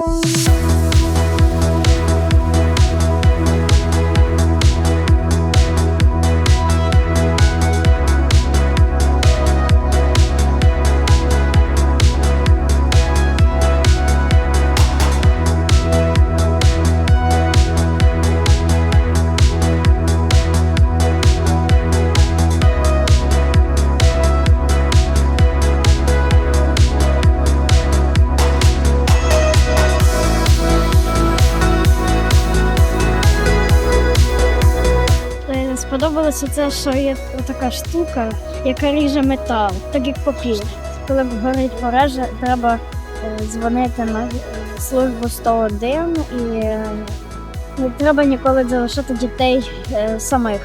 Bye. Сподобалося це, що є така штука, яка ріже метал, так як папір. Коли горить пожежа, треба е, дзвонити на службу 101 і е, не треба ніколи залишати дітей е, самих.